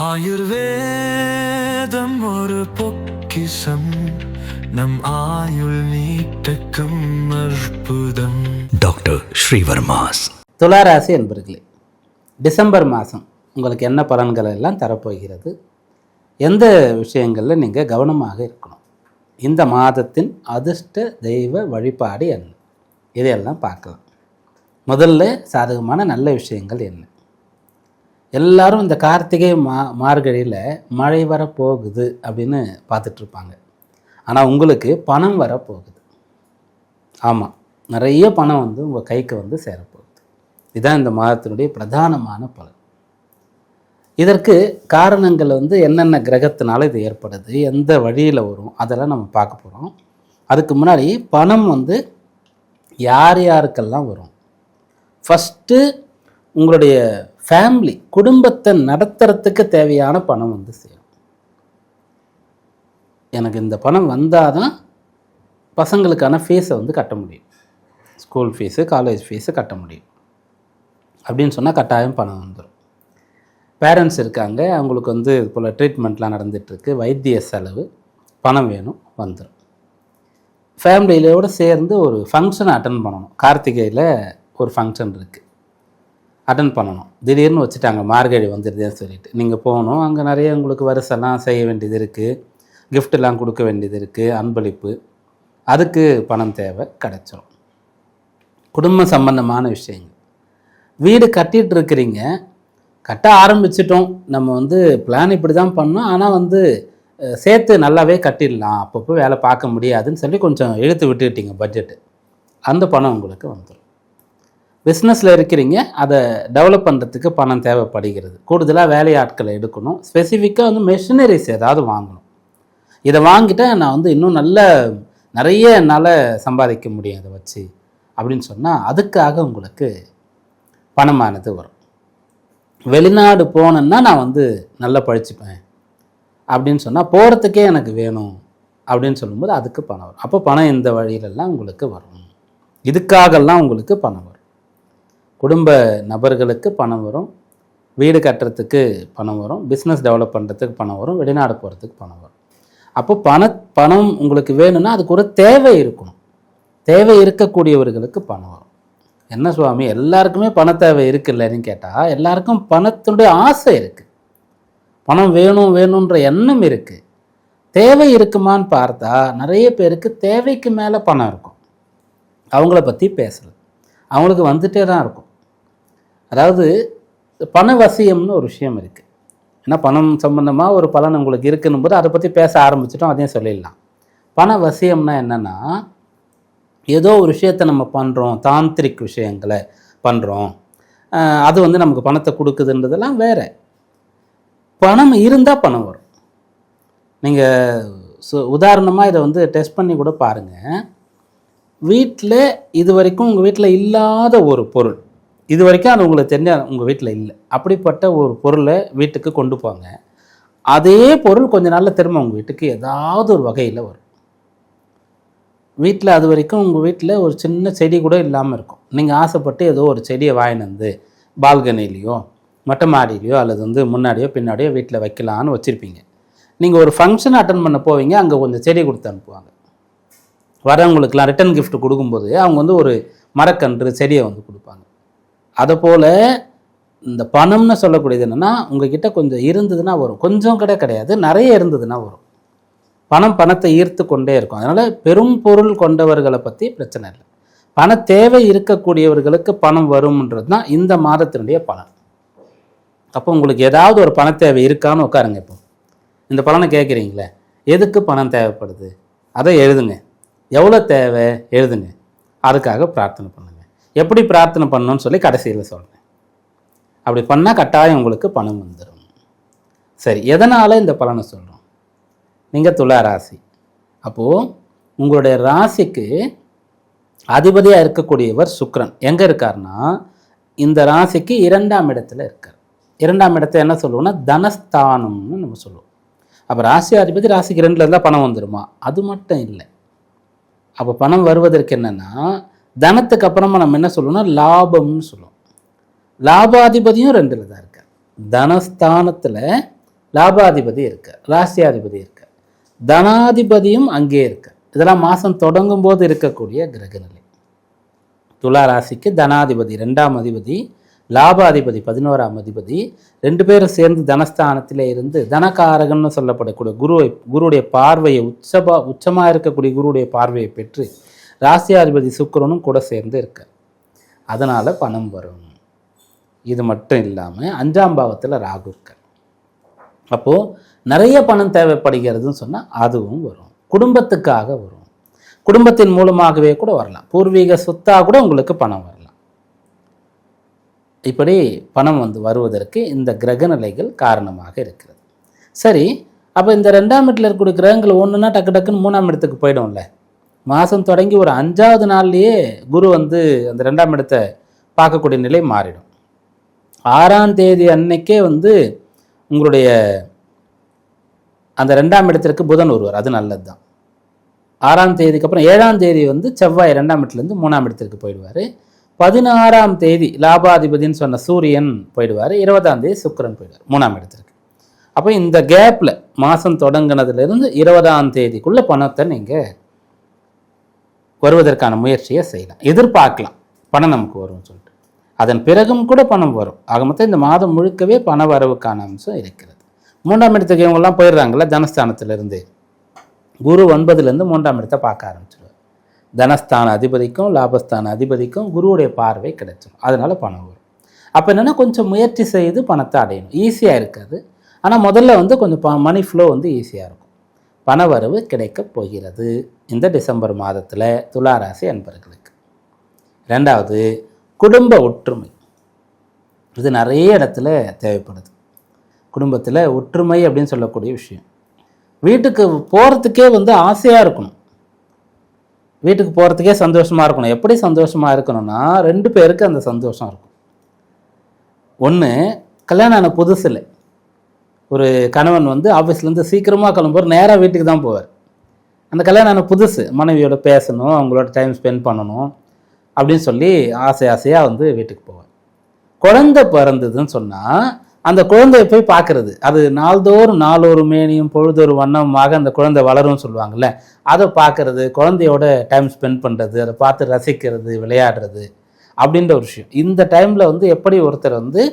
ஆயுர்வேதம் ஒரு பொக்கிஷம். நம் ஆயுள் நீட்டக்கும் அற்புதம். டாக்டர் ஸ்ரீவர்மாஸ். துளாராசி என்பர்களே டிசம்பர் மாதம் உங்களுக்கு என்ன பலன்கள் எல்லாம் தரப்போகிறது? எந்த விஷயங்களில் நீங்கள் கவனமாக இருக்கணும்? இந்த மாதத்தின் அதிர்ஷ்ட தெய்வ வழிபாடு என்ன? இதையெல்லாம் பார்க்கலாம். முதல்ல சாதகமான நல்ல விஷயங்கள் என்ன? எல்லாரும் இந்த கார்த்திகை மா மார்கழியில் மழை வரப்போகுது அப்படின்னு பார்த்துட்ருப்பாங்க. ஆனால் உங்களுக்கு பணம் வரப்போகுது. ஆமாம் நிறைய பணம் வந்து உங்கள் கைக்கு வந்து சேரப்போகுது. இதுதான் இந்த மாதத்தினுடைய பிரதானமான பலன். இதற்கு காரணங்கள் வந்து என்னென்ன கிரகத்தினால இது ஏற்படுது எந்த வழியில் வரும் அதெல்லாம் நம்ம பார்க்க போகிறோம் அதுக்கு முன்னாடி பணம் வந்து யார் யாருக்கெல்லாம் வரும்? ஃபஸ்ட்டு உங்களுடைய ஃபேமிலி குடும்பத்தை நடத்துறதுக்கு தேவையான பணம் வந்து சேரும். எனக்கு இந்த பணம் வந்தால் தான் பசங்களுக்கான ஃபீஸை வந்து கட்ட முடியும். ஸ்கூல் ஃபீஸு காலேஜ் ஃபீஸு கட்ட முடியும். அப்படின்னு சொன்னால் கட்டாயம் பணம் வந்துடும் பேரண்ட்ஸ் இருக்காங்க அவங்களுக்கு வந்து இது போல் ட்ரீட்மெண்ட்லாம் நடந்துகிட்ருக்கு வைத்திய செலவு பணம் வேணும் வந்துடும் ஃபேமிலியிலோடு சேர்ந்து ஒரு ஃபங்க்ஷன் அட்டன் பண்ணணும். கார்த்திகையில் ஒரு ஃபங்க்ஷன் இருக்குது அட்டன் பண்ணணும். திடீர்னு வச்சுட்டாங்க மார்கழி வந்துடுதுன்னு சொல்லிட்டு. நீங்கள் போகணும். அங்கே நிறைய உங்களுக்கு வரிசைலாம் செய்ய வேண்டியது இருக்குது கிஃப்டெல்லாம் கொடுக்க வேண்டியது இருக்குது அன்பளிப்பு. அதுக்கு பணம் தேவை கிடைச்சிரும். குடும்ப சம்பந்தமான விஷயங்கள். வீடு கட்டிகிட்டு இருக்கிறீங்க. கட்ட ஆரம்பிச்சிட்டோம். நம்ம வந்து பிளான் இப்படி தான் பண்ணோம். ஆனால் வந்து சேர்த்து நல்லாவே கட்டிடலாம். அப்பப்போ வேலை பார்க்க முடியாதுன்னு சொல்லி கொஞ்சம் இழுத்து விட்டுக்கிட்டீங்க பட்ஜெட்டு அந்த பணம் உங்களுக்கு வந்துடும் பிஸ்னஸில் இருக்கிறீங்க அதை டெவலப் பண்ணுறதுக்கு பணம் தேவைப்படுகிறது. கூடுதலாக வேலையாட்களை எடுக்கணும். ஸ்பெசிஃபிக்காக வந்து மெஷினரிஸ் ஏதாவது வாங்கணும். இதை வாங்கிட்டால் நான் வந்து இன்னும் நல்ல நிறைய என்னால் சம்பாதிக்க முடியும் அதை வச்சு. அப்படின்னு சொன்னால் அதுக்காக உங்களுக்கு பணமானது வரும். வெளிநாடு போனேன்னா நான் வந்து நல்லா பழிச்சுப்பேன் அப்படின்னு சொன்னால் போகிறதுக்கே எனக்கு வேணும். அப்படின்னு சொல்லும்போது அதுக்கு பணம் வரும். அப்போ பணம் இந்த வழியிலெல்லாம் உங்களுக்கு வரும். இதுக்காகலாம் உங்களுக்கு பணம் வரும். குடும்ப நபர்களுக்கு பணம் வரும் வீடு கட்டுறதுக்கு பணம் வரும் பிஸ்னஸ் டெவலப் பண்ணுறதுக்கு பணம் வரும் வெளிநாடு போகிறதுக்கு பணம் வரும். அப்போ பண பணம் உங்களுக்கு வேணும்னா அதுக்கு ஒரு தேவை இருக்கணும். தேவை இருக்கக்கூடியவர்களுக்கு பணம் வரும். என்ன சுவாமி எல்லாருக்குமே பண தேவை இருக்குல்லன்னு கேட்டால் எல்லாருக்கும் பணத்தினுடைய ஆசை இருக்குது பணம் வேணும் வேணுன்ற எண்ணம் இருக்குது தேவை இருக்குமான்னு பார்த்தா நிறைய பேருக்கு தேவைக்கு மேலே பணம் இருக்கும். அவங்கள பற்றி பேசலை. அவங்களுக்கு வந்துட்டே தான் இருக்கும். அதாவது பண வசியம்னு ஒரு விஷயம் இருக்குது ஏன்னா பணம் சம்மந்தமாக ஒரு பலன் உங்களுக்கு இருக்குன்னும் போது அதை பற்றி பேச ஆரம்பிச்சிட்டோம் அதையும் சொல்லிடலாம். பணவசியம்னா என்னென்னா ஏதோ ஒரு விஷயத்தை நம்ம பண்ணுறோம் தாந்திரிக் விஷயங்களை பண்ணுறோம் அது வந்து நமக்கு பணத்தை கொடுக்குதுன்றதெல்லாம் வேறு. பணம் இருந்தால் பணம் வரும். நீங்கள் சு உதாரணமாக இதை வந்து டெஸ்ட் பண்ணி கூட பாருங்கள் வீட்டில் இது வரைக்கும் உங்கள் வீட்டில் இல்லாத ஒரு பொருள். இது வரைக்கும் அது உங்களுக்கு தெரிஞ்ச உங்கள் வீட்டில் இல்லை. அப்படிப்பட்ட ஒரு பொருளை வீட்டுக்கு கொண்டு போங்க. அதே பொருள் கொஞ்ச நாளில் திரும்ப உங்கள் வீட்டுக்கு ஏதாவது ஒரு வகையில் வரும். வீட்டில் அது வரைக்கும் உங்கள் வீட்டில் ஒரு சின்ன செடி கூட இல்லாமல் இருக்கும். நீங்கள் ஆசைப்பட்டு ஏதோ ஒரு செடியை வாங்கிட்டு வந்து பால்கனிலேயோ மொட்டை மாடியிலையோ அல்லது வந்து முன்னாடியோ பின்னாடியோ வீட்டில் வைக்கலான்னு வச்சுருப்பீங்க. நீங்கள் ஒரு ஃபங்க்ஷன் அட்டன் பண்ண போவீங்க அங்கே கொஞ்சம் செடி கொடுத்து அனுப்புவாங்க. வரவங்களுக்குலாம் ரிட்டன் கிஃப்ட் கொடுக்கும்போது அவங்க வந்து ஒரு மரக்கன்று செடியை வந்து கொடுப்பாங்க. அதை போல் இந்த பணம்னு சொல்லக்கூடியது என்னென்னா உங்ககிட்ட கொஞ்சம் இருந்ததுன்னா வரும். கொஞ்சம் கூட கிடையாது. நிறைய இருந்ததுன்னா வரும். பணம் பணத்தை ஈர்த்து கொண்டே இருக்கும். அதனால் பெரும் பொருள் கொண்டவர்களை பற்றி பிரச்சனை இல்லை. பண தேவை இருக்கக்கூடியவர்களுக்கு பணம் வரும்ன்றது தான் இந்த மாதத்தினுடைய பலன். அப்போ உங்களுக்கு ஏதாவது ஒரு பண தேவை இருக்கான்னு உட்காருங்க இப்போ. இந்த பலனை கேட்குறீங்களே? எதுக்கு பணம் தேவைப்படுது? அதை எழுதுங்க. எவ்வளோ தேவை? எழுதுங்க. அதுக்காக பிரார்த்தனை பண்ணுங்க. எப்படி பிரார்த்தனை பண்ணணும்னு சொல்லி கடைசியில் சொல்கிறேன் அப்படி பண்ணால் கட்டாயம் உங்களுக்கு பணம் வந்துடும் சரி எதனால் இந்த பலனை சொல்கிறோம் நீங்கள் துலா ராசி. அப்போது உங்களுடைய ராசிக்கு அதிபதியாக இருக்கக்கூடியவர் சுக்ரன் எங்கே இருக்காருன்னா இந்த ராசிக்கு இரண்டாம் இடத்துல இருக்கார். இரண்டாம் இடத்தை என்ன சொல்லுவோம்னா தனஸ்தானம்னு நம்ம சொல்லுவோம். அப்போ ராசி அதிபதி ராசிக்கு ரெண்டில் இருந்தால் பணம் வந்துடுமா அது மட்டும் இல்லை. அப்போ பணம் வருவதற்கு என்னென்னா தனத்துக்கு அப்புறமா நம்ம என்ன சொல்லணும்னா லாபம்னு சொல்லுவோம் லாபாதிபதியும் ரெண்டில் தான் இருக்கார். தனஸ்தானத்தில் லாபாதிபதி இருக்க ராசியாதிபதி இருக்க தனாதிபதியும் அங்கே இருக்க இதெல்லாம் மாதம் தொடங்கும் போது இருக்கக்கூடிய கிரகநிலை. துலா ராசிக்கு தனாதிபதி ரெண்டாம் அதிபதி லாபாதிபதி பதினோராம் அதிபதி ரெண்டு பேரும் சேர்ந்து தனஸ்தானத்திலே இருந்து தனகாரகன்னு சொல்லப்படக்கூடிய குருவை குருடைய பார்வையை உச்சபா உச்சமாக இருக்கக்கூடிய குருடைய பார்வையை பெற்று ராசியாதிபதி சுக்கரனும் கூட சேர்ந்து இருக்க. அதனால் பணம் வரும். இது மட்டும் இல்லாமல் அஞ்சாம் பாவத்தில் ராகு அப்போது நிறைய பணம் தேவைப்படுகிறதுன்னு சொன்னால் அதுவும் வரும். குடும்பத்துக்காக வரும். குடும்பத்தின் மூலமாகவே கூட வரலாம். பூர்வீக சொத்தாக கூட உங்களுக்கு பணம் வரலாம். இப்படி பணம் வந்து வருவதற்கு இந்த கிரக நிலைகள் காரணமாக இருக்கிறது. சரி அப்போ இந்த ரெண்டாம் இடத்துல இருக்கக்கூடிய கிரகங்கள் ஒன்றுனா டக்கு டக்குன்னு மூணாம் இடத்துக்கு போயிடும்ல. மாதம் தொடங்கி ஒரு அஞ்சாவது நாள்லேயே குரு வந்து அந்த ரெண்டாம் இடத்தை பார்க்கக்கூடிய நிலை மாறிடும். ஆறாம் தேதி அன்னைக்கே வந்து உங்களுடைய அந்த ரெண்டாம் இடத்திற்கு புதன் ஒருவர் அது நல்லது தான் ஆறாம் தேதிக்கு அப்புறம் ஏழாம் தேதி வந்து செவ்வாய் ரெண்டாம் இடத்துலேருந்து மூணாம் இடத்திற்கு போயிடுவார். பதினாறாம் தேதி லாபாதிபதினு சொன்ன சூரியன் போயிடுவார். இருபதாம் தேதி சுக்கரன் போயிடுவார் மூணாம் இடத்திற்கு. அப்போ இந்த கேப்பில் மாதம் தொடங்கினதுலேருந்து இருபதாம் தேதிக்குள்ளே பணத்தை நீங்கள் வருவதற்கான முயற்சியை செய்யலாம். எதிர்பார்க்கலாம். பணம் நமக்கு வரும்னு சொல்லிட்டு. அதன் பிறகும் கூட பணம் வரும். ஆக மொத்தம் இந்த மாதம் முழுக்கவே பண வரவுக்கான அம்சம் இருக்கிறது. மூன்றாம் இடத்துக்கு இவங்கெல்லாம் போயிடுறாங்கல்ல தனஸ்தானத்திலிருந்து. குரு ஒன்பதுலேருந்து மூன்றாம் இடத்தை பார்க்க ஆரம்பிச்சிடுவார் தனஸ்தான அதிபதிக்கும் லாபஸ்தான அதிபதிக்கும் குருவுடைய பார்வை கிடைச்சிடும் அதனால் பணம் வரும். அப்போ என்னென்னா கொஞ்சம் முயற்சி செய்து பணத்தை அடையணும். ஈஸியாக இருக்காது. ஆனால் முதல்ல வந்து கொஞ்சம் ப மணி ஃப்ளோ வந்து ஈஸியாக இருக்கும். பண வரவு கிடைக்கப் போகிறது. இந்த டிசம்பர் மாதத்தில் துளாராசி அன்பர்களுக்கு. ரெண்டாவது குடும்ப ஒற்றுமை. இது நிறைய இடத்துல தேவைப்படுது. குடும்பத்தில் ஒற்றுமை அப்படின்னு சொல்லக்கூடிய விஷயம். வீட்டுக்கு போகிறதுக்கே வந்து ஆசையாக இருக்கணும். வீட்டுக்கு போகிறதுக்கே சந்தோஷமாக இருக்கணும். எப்படி சந்தோஷமாக இருக்கணும்னா ரெண்டு பேருக்கு அந்த சந்தோஷம் இருக்கும். ஒன்று கல்யாணம் ஆன புதுசில் ஒரு கணவன் வந்து ஆஃபீஸ்லேருந்து சீக்கிரமாக கிளம்புவார் நேராக வீட்டுக்கு தான் போவார். அந்த கல்யாணம் நான் புதுசு மனைவியோட பேசணும் அவங்களோட டைம் ஸ்பெண்ட் பண்ணணும் அப்படின்னு சொல்லி ஆசை ஆசையாக வந்து வீட்டுக்கு போவேன். குழந்தை பிறந்ததுன்னு சொன்னால் அந்த குழந்தைய போய் பார்க்கறது. அது நாள்தோறும் நாளொரு மேனியும் பொழுதொரு வண்ணமாக அந்த குழந்தை வளரும்னு சொல்லுவாங்கள்ல அதை பார்க்குறது குழந்தையோட டைம் ஸ்பெண்ட் பண்ணுறது அதை பார்த்து ரசிக்கிறது விளையாடுறது அப்படின்ற ஒரு விஷயம். இந்த டைமில் வந்து எப்படி ஒருத்தர் வந்து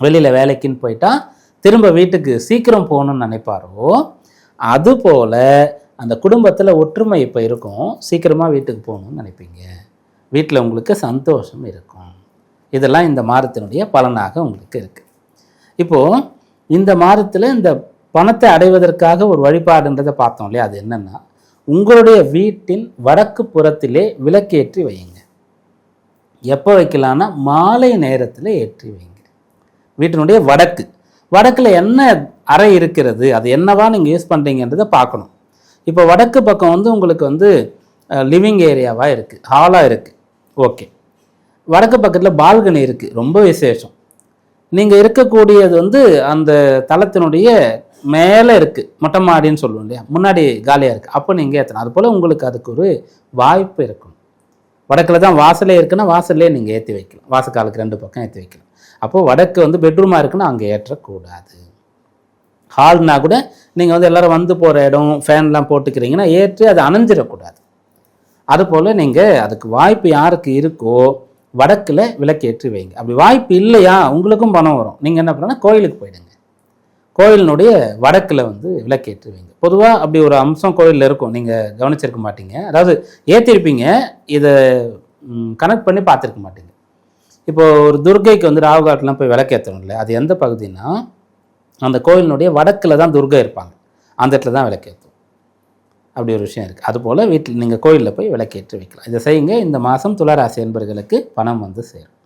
வெளியில் வேலைக்குன்னு போயிட்டா திரும்ப வீட்டுக்கு சீக்கிரம் போகணும்னு நினைப்பாரோ அதுபோல் அந்த குடும்பத்தில் ஒற்றுமை இப்போ இருக்கும். சீக்கிரமாக வீட்டுக்கு போகணும்னு நினைப்பீங்க. வீட்டில் உங்களுக்கு சந்தோஷம் இருக்கும். இதெல்லாம் இந்த மாதத்தினுடைய பலனாக உங்களுக்கு இருக்குது இப்போது இந்த மாதத்தில் இந்த பணத்தை அடைவதற்காக ஒரு வழிபாடுன்றதை பார்த்தோம் இல்லையா? அது என்னென்னா உங்களுடைய வீட்டின் வடக்கு புறத்திலே விளக்கேற்றி வையுங்க. எப்போ வைக்கலான்னா மாலை நேரத்தில் ஏற்றி வைங்க. வீட்டினுடைய வடக்கு. வடக்கில் என்ன அறை இருக்கிறது? அது என்னவா நீங்கள் யூஸ் பண்ணுறீங்கன்றதை பார்க்கணும். இப்போ வடக்கு பக்கம் வந்து உங்களுக்கு வந்து லிவிங் ஏரியாவாக இருக்குது ஹாலாக இருக்குது ஓகே வடக்கு பக்கத்தில் பால்கனி இருக்குது ரொம்ப விசேஷம். நீங்கள் இருக்கக்கூடியது வந்து அந்த தளத்தினுடைய மேலே இருக்குது மொட்டை மாடின்னு சொல்லுவோம் இல்லையா? முன்னாடி காலியாக இருக்குது அப்போ நீங்கள் ஏற்றணும் அதுபோல் உங்களுக்கு அதுக்கு ஒரு வாய்ப்பு இருக்கணும் வடக்கில் தான் வாசலே இருக்குன்னா வாசல்லே நீங்கள் ஏற்றி வைக்கலாம் வாசக்காலுக்கு ரெண்டு பக்கம் ஏற்றி வைக்கலாம் அப்போது வடக்கு வந்து பெட்ரூமாக இருக்குன்னா அங்கே ஏற்றக்கூடாது. ஹால்னா கூட நீங்கள் வந்து எல்லோரும் வந்து போகிற இடம் ஃபேன்லாம் போட்டுக்கிறீங்கன்னா ஏற்றி அது அணைஞ்சிடக்கூடாது. அதுபோல் நீங்கள் அதுக்கு வாய்ப்பு யாருக்கு இருக்கோ வடக்கில் விளக்கேற்றி வைங்க. அப்படி வாய்ப்பு இல்லையா உங்களுக்கும் பணம் வரும். நீங்கள் என்ன பண்ணணும் கோயிலுக்கு போயிடுங்க. கோயிலினுடைய வடக்கில் வந்து விளக்கேற்றி வைங்க. பொதுவாக அப்படி ஒரு அம்சம் கோயிலில் இருக்கும். நீங்கள் கவனிச்சிருக்க மாட்டீங்க. அதாவது ஏற்றிருப்பீங்க இதை கனெக்ட் பண்ணி பார்த்துருக்க மாட்டீங்க. இப்போது ஒரு துர்கைக்கு வந்து ராவுகாட்டிலாம் போய் விளக்கேற்றணும்ல அது எந்த பகுதினா அந்த கோயிலினுடைய வடக்கில் தான் துர்கை இருப்பாங்க. அந்த இடத்துல தான் விளக்கேற்றும். அப்படி ஒரு விஷயம் இருக்குது அதுபோல் வீட்டில் நீங்கள் கோயிலில் போய் விளக்கேற்றி வைக்கலாம். இதை செய்யுங்க. இந்த மாதம் துளராசி என்பர்களுக்கு பணம் வந்து சேரும்.